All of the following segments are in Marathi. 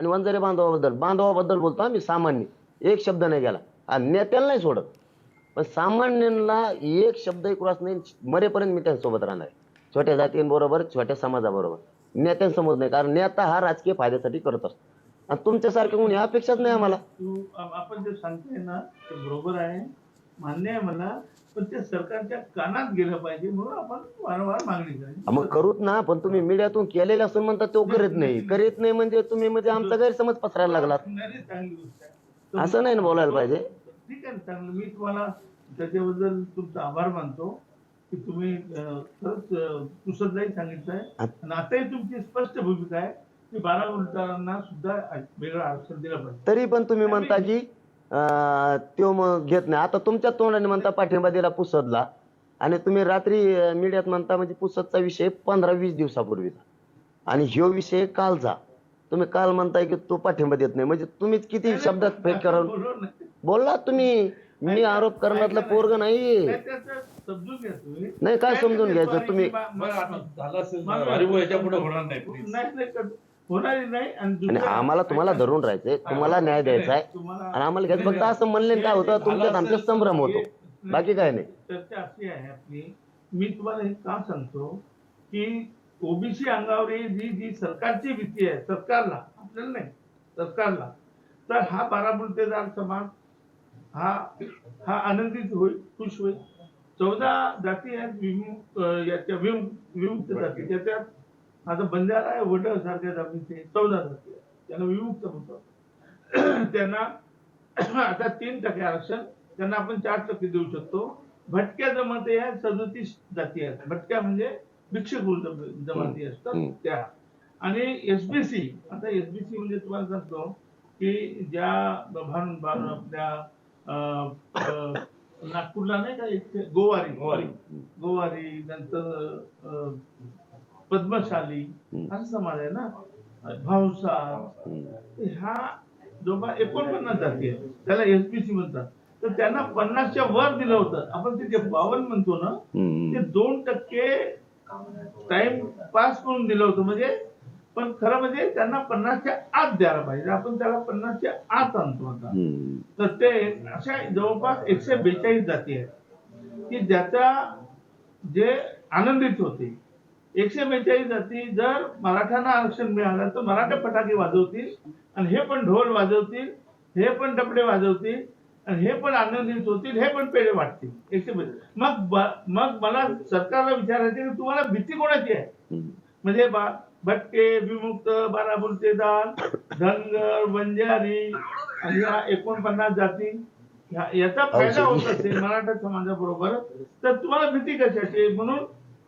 आणि वंजारी बांधवाबद्दल बांधवाबद्दल बोलतो आम्ही सामान्य. एक शब्द नाही गेला. आणि नेत्याला नाही सोडत. पण सामान्यांना एक शब्दही क्रॉस नाही मरेपर्यंत मी त्यांच्यासोबत राहणार छोट्या जातींबरोबर छोट्या समाजाबरोबर. नेत्यांसमोर नाही कारण नेता हा राजकीय फायद्यासाठी करत असतो. आणि तुमच्यासारखं कोणी अपेक्षाच नाही आम्हाला. आपण जे सांगतोय ना ते बरोबर आहे. मान्य आहे मला पण ते सरकारच्या कानात गेलं पाहिजे म्हणून आपण वारंवार मागणी करायची. मग करूत ना पण तुम्ही मीडियातून केलेलं असं म्हणता तो करीत नाही. करीत नाही म्हणजे तुम्ही म्हणजे आमचा गैरसमज पसरायला लागलात. नाही, चांगली गोष्ट आहे. तर असं नाही ना बोलायला पाहिजे? ठीक आहे ना, चांगलं. मी तुम्हाला त्याच्याबद्दल तुमचा आभार मानतो की तुम्ही अं, खरंच अं, सांगितलंय आणि आताही तुमची स्पष्ट भूमिका आहे की बारा उलटांना सुद्धा वेगळं आरक्षण दिलं पाहिजे. तरी पण तुम्ही म्हणता की अं, त्यो मग घेत नाही. आता तुमच्या तोंडाने म्हणता पाठिंबा दिला पुसदला. आणि तुम्ही रात्री मीडियात म्हणता म्हणजे पुसदचा विषय पंधरा वीस दिवसापूर्वीचा. आणि ह्यो विषय कालचा. तुम्ही काल म्हणताय की तो पाठिंबा देत नाही. म्हणजे तुम्हीच किती शब्दात फेक करून बोललो तुम्ही. मी आरोप करण्यातलं पोरग नाही. नाही, त्याचं समजून घ्या तुम्ही. नाही काय समजून घ्यायचं तुम्ही? होणार नाही आणि आम्हाला तुम्हाला धरून राहायचंय तुम्हाला न्याय द्यायचा आहे आणि आम्हाला घ्यायचं. फक्त असं म्हणले काय होतं? तुमच्यात आमचा संभ्रम होतो. बाकी काय नाही. चर्चा अशी आहे आपली. मी तुम्हाला हे का सांगतो की ओबीसी अंगावर ही जी जी सरकारची भीती आहे सरकारला आपल्याला नाही सरकारला तर हा बारा बुलतेदार समाज हा हा आनंदित होईल खुश होईल. चौदा जाती आहेत विमुक्त याच्या विमुक्त जाती. त्याच्यात आता बंजारा आहे वड सारख्या जातीचे चौदा जाती त्यांना विमुक्त म्हणतो त्यांना आता तीन टक्के आरक्षण त्यांना आपण चार टक्के देऊ शकतो. भटक्या जमाती ह्या सदतीस जाती आहेत. भटक्या म्हणजे भिक्षक जम- जमाती असतात. त्या. आणि एसबीसी आता एसबीसी म्हणजे तुम्हाला सांगतो की ज्या भान आपल्या नागपूरला नाही का एक गोवारी. गोवारी. गोवारी नंतर पद्मशाली. असा समाज आहे ना. भावसा. ह्या जवळपास एकोणपन्नास जाती आहेत. त्याला एसबीसी म्हणतात. तर त्यांना पन्नासच्या वर दिलं होतं. आपण ते जे बावन्न म्हणतो ना. ते दोन टक्के टाइम पास करून दिलं होतं म्हणजे पण खरं म्हणजे त्यांना पन्नासच्या आत द्यायला पाहिजे. आपण त्याला पन्नासच्या आत आणतो आता. तर ते अशा जवळपास एकशे बेचाळीस जाती आहेत. की ज्याचा जे आनंदित होते. एकशे बेचाळीस जाती जर मराठ्यांना आरक्षण मिळालं तर मराठा फटाके वाजवतील आणि हे पण ढोल वाजवतील हे पण डबडे वाजवतील आणि हे पण आनंदित होतील हे पण पेढे वाटतील. एकशे बेचाळीस. मग मग मला सरकारला विचारायचे की तुम्हाला भीती कोणाची आहे. म्हणजे बा- भटके विमुक्त बाराबुलतेदार धनगर बंजारी आणि या एकोणपन्नास जाती याचा फायदा होत असेल मराठा समाजाबरोबर तर तुम्हाला भीती कशाची म्हणून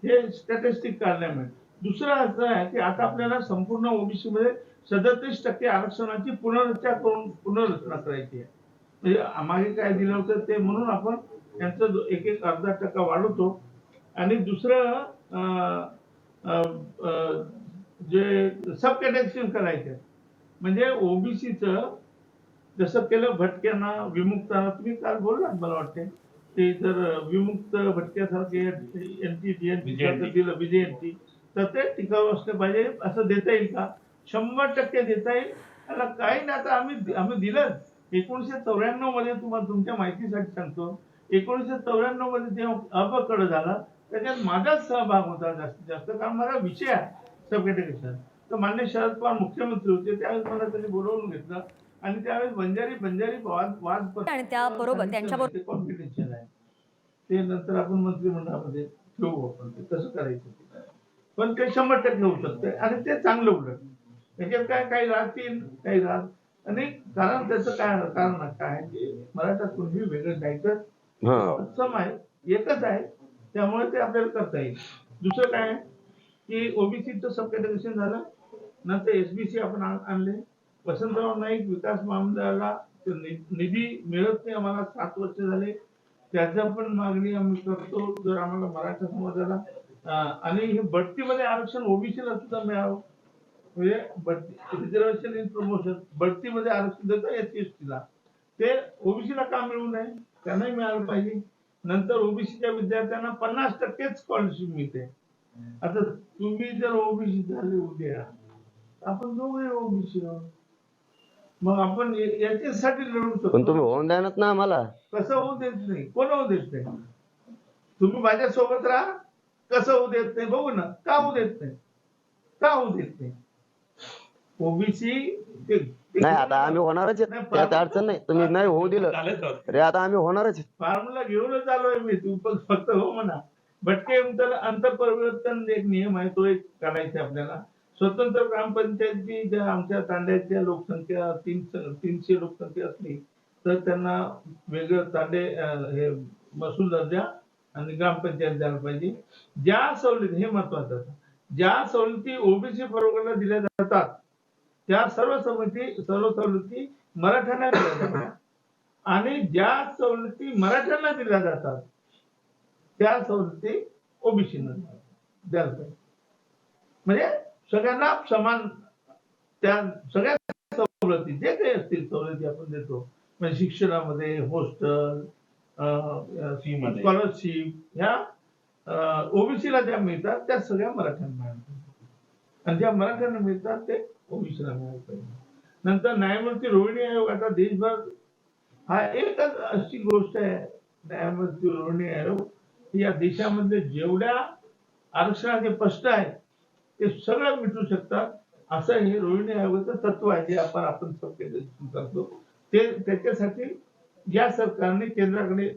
हे स्टॅटिस्टिक काढल्यामुळे. दुसरं असं आहे की आता आपल्याला संपूर्ण ओबीसी मध्ये सदतीस टक्के आरक्षणाची पुनर्रचना करून पुनर्रचना करायची आहे. म्हणजे मागे काय दिलं होतं ते म्हणून आपण त्यांचं एक एक अर्धा टक्का वाढवतो. आणि दुसरं अं, जे सब कॅटेक्शन करायचं. म्हणजे ओबीसीचं जसं केलं भटक्यांना विमुक्तांना तुम्ही काल बोललात मला वाटते ते जर विमुक्त भटक्यासारखे टी VJNT. दिलं विजयंती तर ते टिकाऊ असलं पाहिजे असं देता येईल का? शंभर टक्के देता येईल. त्याला काही नाही आता आम्ही आम्ही दिलं. एकोणीसशे चौऱ्याण्णवमध्ये तुम्हाला तुमच्या माहितीसाठी सांगतो. एकोणीसशे चौऱ्याण्णवमध्ये जेव्हा अपकड झाला त्याच्यात माझाच सहभाग होता. जास्तीत जास्त कारण माझा विषय आहे सबकेटेगरीचा तर मान्य शरद पवार मुख्यमंत्री होते त्यावेळेस मला त्यांनी बोलवून घेतलं. आणि त्यावेळेस बंजारी बंजारी वाद वाद आणि त्याबरोबर त्यांच्याबरोबर कॉम्पिटिशन आहे. ते नंतर आपण मंत्रिमंडळामध्ये ठेवू आपण ते. कसं करायचं ते. पण ते शंभर टक्के होऊ शकते. आणि ते चांगलं उलट. त्याच्यात काय काही राहतील काही राहत. आणि कारण त्याचं काय कारण काय मराठा कुणबी वेगळं नाही तर सम आहे. एकच आहे. त्यामुळे ते आपल्याला करता येईल. दुसरं काय की ओबीसीचं सब कॅटेगरेशन झालं. नंतर एसबीसी आपण आण- आणले. वसंतराव नाईक विकास महामंडळाला निधी मिळत नाही. आम्हाला सात वर्ष झाले. त्याच्या पण मागणी आम्ही करतो जर आम्हाला मराठा समाजाला आणि हे बढतीमध्ये आरक्षण ओबीसीला सुद्धा मिळावं. म्हणजे बढती रिझर्वेशन इन प्रमोशन बढतीमध्ये आरक्षण देतं एस एसटीला ला. ते ओबीसीला का मिळू नये? त्यांनाही मिळालं पाहिजे. नंतर ओबीसीच्या विद्यार्थ्यांना पन्नास टक्केच स्कॉलरशिप मिळते. आता तुम्ही जर ओबीसी झाले उद्या आपण दोघे ओबीसी मग आपण या- याच्यासाठी लढू पण शकतो तुम्ही होऊन द्यानात ना आम्हाला. कसं होऊ देत नाही? कोण होऊ देत नाही? तुम्ही माझ्या सोबत राहा. कसं होऊ देत नाही? बघू ना. का होऊ देत नाही? का होऊ देत नाही? ओबीसी नाही आता आम्ही होणारच आहेत नाही, त्यात अडचण नाही. तुम्ही नाही होऊ दिलं. झालेच होत. रे आता आम्ही होणारच आहेत. फॉर्म्युला घेऊनच आलोय मी. तू पण फक्त हो म्हणा. भटके अंतर अंतर परिवर्तन एक नियम आहे तो एक काढायचा आहे आपल्याला. स्वतंत्र ग्रामपंचायती ज्या आमच्या तांड्याच्या लोकसंख्या तीन तीनशे लोकसंख्या असली तर त्यांना वेगळं तांडे हे महसूल दर्जा आणि ग्रामपंचायत द्यायला पाहिजे. ज्या सवलती हे महत्वाचं ज्या सवलती ओबीसी प्रवर्गाला दिल्या जातात त्या सर्व सवलती सर्व सवलती मराठ्यांना दिल्या जातात. आणि ज्या सवलती मराठ्यांना दिल्या जातात त्या सवलती ओबीसीना द्यायला पाहिजे. म्हणजे सगळ्यांना समान त्या सगळ्या सवलती जे काही असतील सवलती आपण देतो म्हणजे शिक्षणामध्ये हॉस्टेल. स्कॉलरशिप ह्या ओबीसीला ज्या मिळतात त्या सगळ्या मराठ्यांना. आणि ज्या मराठ्यांना मिळतात ते ओबीसीला मिळायला पाहिजे नंतर न्यायमूर्ती रोहिणी आयोग आता देशभर हा एकच अशी गोष्ट आहे न्यायमूर्ती रोहिणी आयोग या देशामधले जेवढ्या आरक्षणाचे प्रश्न आहेत ते सगळं मिटू शकतात. असं हे रोहिणी आयोगाचं तत्व आहे जे आपण आपण करतो ते त्याच्यासाठी या सरकारने केंद्राकडे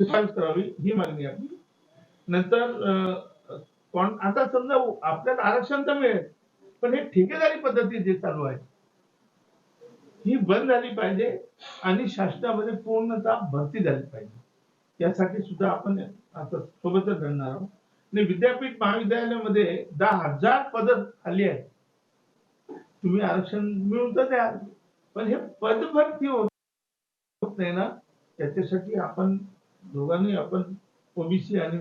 शिफारस करावी ही मागणी आपली नंतर कोण आता समजा आपल्याला आरक्षण तर मिळेल पण हे ठेकेदारी पद्धती जे चालू आहे ही बंद झाली पाहिजे आणि शासनामध्ये पूर्णतः भरती झाली पाहिजे. यासाठी सुद्धा आपण आता सोबतच घडणार आहोत. आणि विद्यापीठ महाविद्यालयामध्ये दहा हजार पद खाली आहेत. तुम्ही आरक्षण मिळून तर द्या. पण हे पद भरती होत होत नाही ना. त्याच्यासाठी आपण दोघांनी आपण ओबीसी आणि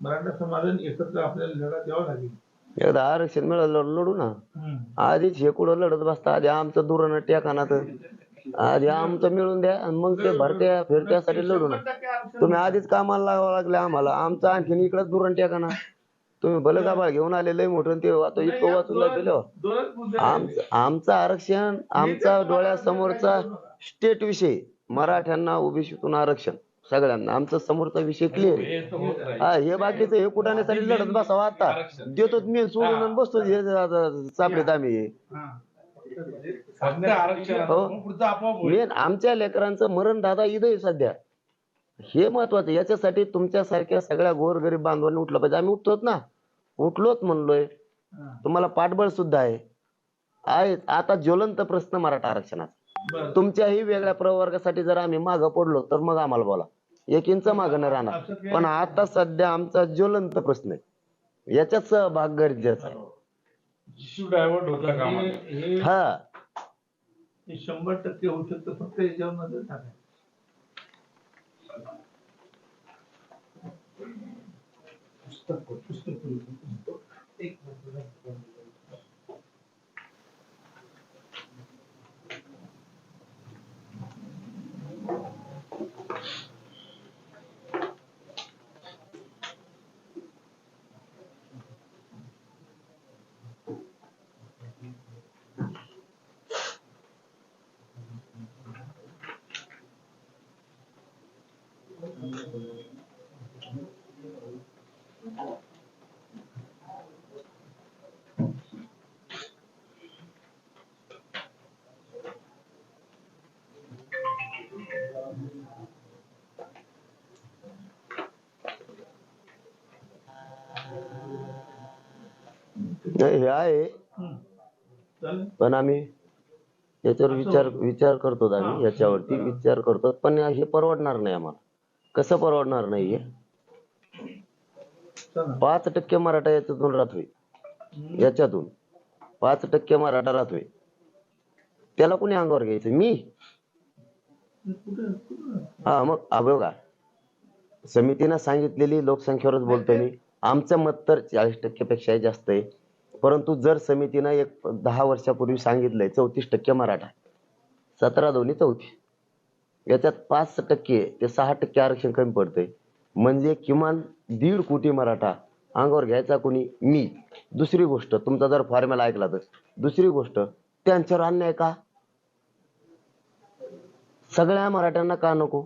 मराठा समाजाने एकत्र आपल्याला लढा द्यावा लागेल. एकदा आरक्षण मिळालं लढू ना. आधीच हे कुठं लढत बसता आधी आमचं दुरण टेकाना तर आधी आमचं मिळून द्या आणि मग ते भरत्या फिरत्यासाठी लढू ना तुम्ही आधीच कामाला लागावं लागले आम्हाला. आमचं आणखीन इकडंच दुरण टेकाना तुम्ही भलं गाबाळ घेऊन आले लय मोठं ते आता इतकं वाचून आहेत. आमचं आमचं आरक्षण आमचा डोळ्यासमोरचा स्टेट विषय. मराठ्यांना ओबीसीतून आरक्षण. सगळ्यांना. आमचा समोरचा विषय क्लिअर हे. हा बाकीचं हे कुठाण्यासाठी लढत बसावं आता. देतो मी सोडून बसतो हे आता सापडेत आम्ही. हा. फक्त आरक्षण. हो. मेन आमच्या लेकरांचं मरण दादा इथं आहे सध्या. हे महत्वाचं याच्यासाठी तुमच्यासारख्या सगळ्या गोरगरीब बांधवांनी उठलं पाहिजे. आम्ही उठतोच ना. उठलोच म्हणलोय. तुम्हाला पाठबळ सुद्धा आहे. आहे. आता ज्वलंत प्रश्न मराठा आरक्षणाचा. तुमच्याही वेगळ्या प्रवर्गासाठी जर आम्ही मागं पडलो तर मग आम्हाला बोला. एक इंच मागं न राहणार. पण आता सध्या आमचा ज्वलंत प्रश्न आहे. याच्यात सहभाग गरजेचा आहे. इश्यू डायव्हर्ट होता कामा नये. हे हे- शंभर टक्के होऊ शकतं फक्त याच्यावर नजर टाकायची नाही, हे आहे. पण आम्ही याच्यावर विचार विचार करतो आम्ही याच्यावरती विचार करतो. पण हे परवडणार नाही आम्हाला. कसं परवडणार नाहीये चला. पाच टक्के मराठा याच्यातून राहतोय. याच्यातून. पाच टक्के मराठा राहतोय. त्याला कोणी अंगावर घ्यायचं? मी? हा मग हा बघा. समितीनं सांगितलेली लोकसंख्येवरच बोलतो मी. आमचं मत तर चाळीस टक्केपेक्षाही जास्त आहे. परंतु जर समितीनं एक दहा वर्षापूर्वी सांगितलंय चौतीस टक्के मराठा. सतरा दोन्ही चौतीस याच्यात पाच टक्के ते सहा टक्के आरक्षण कमी पडतंय. म्हणजे किमान दीड कोटी मराठा अंगावर घ्यायचा कोणी? मी. दुसरी गोष्ट तुमचा जर फॉर्म्युला ऐकला तर. दुसरी गोष्ट त्यांच्यावर अन्याय का? सगळ्या मराठ्यांना का नको?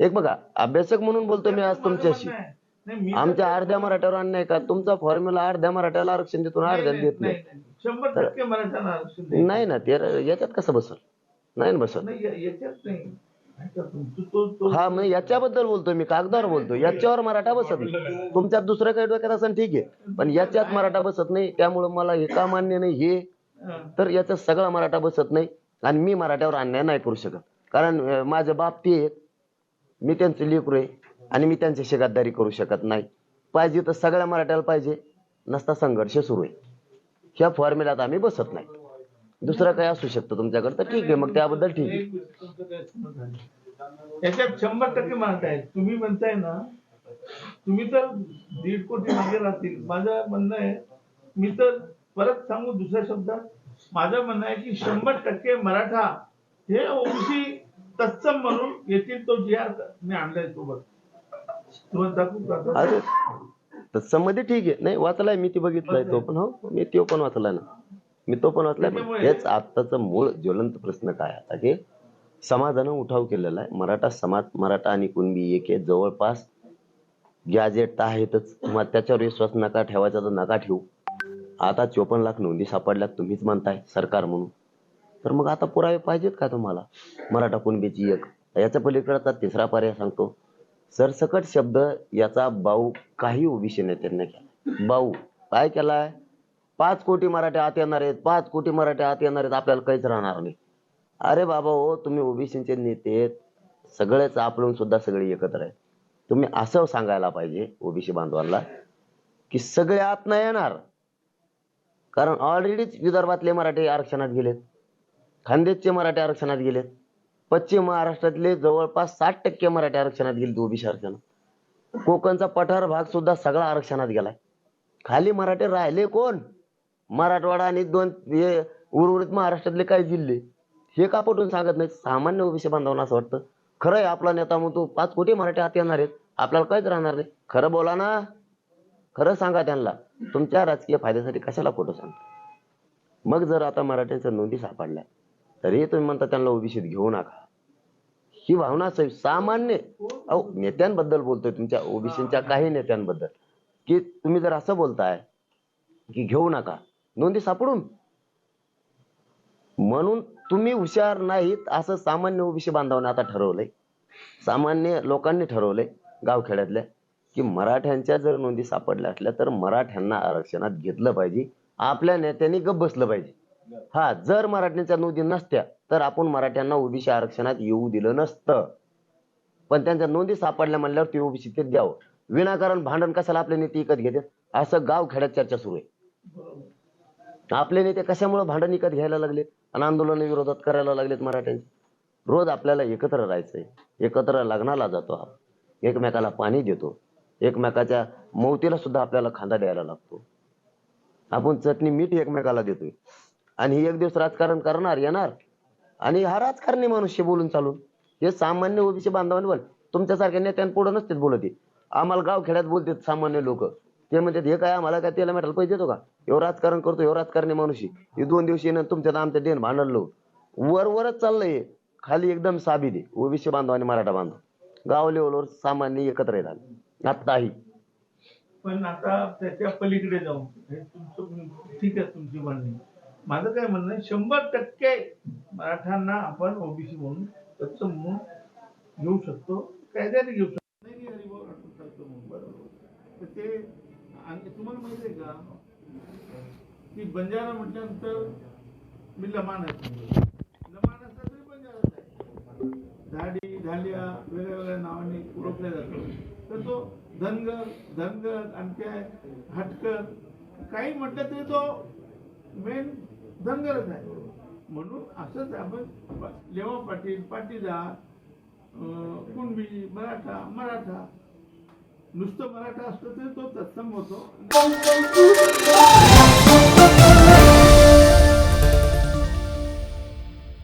एक बघा अभ्यासक म्हणून बोलतो मी आज तुमच्याशी. नाही, मी तर- आमच्या अर्ध्या मराठ्यावर अन्याय का? तुमचा फॉर्म्युला अर्ध्या मराठ्याला आरक्षण देतो नाही, अर्ध्याला देत नाही. शंभर टक्के मराठ्यांना आरक्षण द्यायचं. नाही ना ते याच्यात कसं बसल? नाही ना बसल. नाही या- याच्यात नाही. ऐका तुमचं तो तो हा मग याच्याबद्दल बोलतो मी कागदावर बोलतो याच्यावर मराठा बसत नाही. तुमच्यात दुसरं काही डोक्यात असेल ठीक आहे. पण याच्यात मराठा बसत नाही त्यामुळे मला हे का मान्य नाही हे हं. तर याच्यात सगळा मराठा बसत नाही आणि मी मराठ्यावर अन्याय नाही करू शकत. कारण अं, माझे बाप ते आहेत. मी त्यांचे लेकरू आहे. आणि मी त्यांच्याशी गद्दारी करू शकत नाही. पाहिजे तर सगळ्या मराठ्याला पाहिजे नसता संघर्ष सुरू आहे. ह्या फॉर्म्युलात आम्ही बसत नाही. दुसरं काही असू शकतं तुमच्याकडे तर ठीक आहे मग त्याबद्दल ठीक आहे. याच्यात शंभर टक्के म्हणताय तुम्ही म्हणताय ना तुम्ही तर दीड कोटी मागे राहतील. माझं म्हणणं आहे मी तर परत सांगू दुसऱ्या शब्दात माझं म्हणणं आहे की शंभर टक्के मराठा हे ओबीसी तत्सम म्हणून येथील तो जी आर मी आणलाय सोबत तुम्हाला दाखवू का आता? अरे तत्समध्ये ठीक आहे. नाही वाचलाय मी ती बघितलाय. तो पण हो. मी तो पण वाचलाय ना. मी तो पण वाचलाय. पण हेच आत्ताचा मूळ ज्वलंत प्रश्न काय आता की समाजानं उठाव केलेला आहे. मराठा समाज मराठा आणि कुणबी एक आहे. जवळपास गॅजेट तर आहेतच. मग त्याच्यावर विश्वास नका ठेवायचा तर नका ठेवू. आता चोपन्न लाख नोंदी सापडल्यात तुम्हीच म्हणताय सरकार म्हणून. तर मग आता पुरावे पाहिजेत का तुम्हाला? मराठा कुणबीची एक. याच्या पलीकडचा तिसरा पर्याय सांगतो. सरसकट शब्द याचा बाऊ काही ओबीसी नेत्यांनी केला. बाऊ काय केलाय? पाच कोटी मराठी आत येणार आहेत पाच कोटी मराठी आत येणार आहेत आपल्याला काहीच राहणार नाही. अरे बाबा हो तुम्ही ओबीसीचे नेते आहेत सगळेच आपण सुद्धा सगळे एकत्र आहेत. तुम्ही असं सांगायला पाहिजे ओबीसी बांधवांना की सगळे आत नाही येणार. कारण ऑलरेडीच विदर्भातले मराठी आरक्षणात गेलेत. खानदेशचे मराठे आरक्षणात गेलेत. पश्चिम महाराष्ट्रातले जवळपास साठ टक्के मराठी आरक्षणात गेले ओबीसी आरक्षण कोकणचा पठार भाग सुद्धा सगळा आरक्षणात गेलाय. खाली मराठे राहिले कोण? मराठवाडा आणि दोन हे उर्वरित महाराष्ट्रातले काही जिल्हे. हे का पटून सांगत नाही सामान्य ओबीसी बांधवांना असं वाटतं. खरं आहे आपला नेता म्हणतो पाच कोटी मराठी आत येणार आहेत. आपल्याला काहीच राहणार नाही. खरं बोला ना. खरं सांगा त्यांना. तुमच्या राजकीय फायद्यासाठी कशाला खोटं सांगता? मग जर आता मराठ्यांच्या नोंदी सापडल्या तरी तुम्ही म्हणता त्यांना ओबीसीत घेऊ नका. ही भावना सामान्य. अहो नेत्यांबद्दल बोलतोय तुमच्या ओबीसीच्या काही नेत्यांबद्दल. की तुम्ही जर असं बोलताय की घेऊ नका नोंदी सापडून. म्हणून तुम्ही हुशार नाहीत असं सामान्य ओबीसी बांधवाने आता ठरवलंय. सामान्य लोकांनी ठरवलंय गावखेड्यातल्या की मराठ्यांच्या जर नोंदी सापडल्या असल्या तर मराठ्यांना आरक्षणात घेतलं पाहिजे. आपल्या नेत्यांनी गप बसलं पाहिजे. हा जर मराठ्यांच्या नोंदी नसत्या तर आपण मराठ्यांना ओबीसी आरक्षणात येऊ दिलं नसतं. पण त्यांच्या नोंदी सापडल्या म्हणल्यावर ते ओबीसी ते द्यावं. विनाकारण भांडण कशाला आपले नेते विकत घेतात? असं गाव खेड्यात चर्चा सुरू आहे. आपले नेते कशामुळे भांडण विकत घ्यायला लागले आणि आंदोलन विरोधात करायला लागलेत मराठ्यांचे? रोज आपल्याला एकत्र राहायचंय. एकत्र लग्नाला जातो एकमेकाला पाणी देतो. एकमेकाच्या मौतीला सुद्धा आपल्याला खांदा द्यायला लागतो. आपण चटणी मीठ एकमेकाला देतोय. आणि एक दिवस राजकारण करणार येणार. आणि हा राजकारणी मनुष्य बोलून चालून. हे सामान्य ओबीसी बांधवांनी बोल तुमच्यासारख्या नेत्यांपुढे नसतेच बोलत आम्हाला गाव खेड्यात बोलतात सामान्य लोक. ते म्हणतात हे काय आम्हाला काय त्याला मेटायला पैसे देतो का? एवढं राजकारण करतो एवढं राजकारणी मनुष्य. हे दोन दिवशी येणं तुमच्यात आमच्या देण भांडलो वर वरच चाललंय खाली एकदम साबी दे ओबीसी बांधव आणि मराठा बांधव. गाव लेवलवर सामान्य एकत्र येतात. आत्ताही. पण आता त्याच्या पलीकडे जाऊन ठीक आहे तुमची मांडणी माझं काय म्हणणं आहे शंभर टक्के मराठ्यांना आपण ओबीसी म्हणून तत्सम म्हणून घेऊ शकतो कायद्याने घेऊ शकतो. नाही हरिभाऊ राठोड चालतो म्हणून बरोबर. तर ते आणि तुम्हाला माहिती आहे का की बंजारा म्हटल्यानंतर मी लमान आहे. लमान असला तरी बंजाराच आहे धाडी धालिया वेगळ्या वेगळ्या नावाने ओळखल्या जातो तर तो धनगर धनगर आणखी काय हटकर काही म्हटलं तरी तो मेन धनगरच आहे म्हणून असंच आपण लेवा पाटील पाटीदार अं, कुणबी मराठा मराठा नुसतं मराठा असलं तरी तो तत्सम होतो.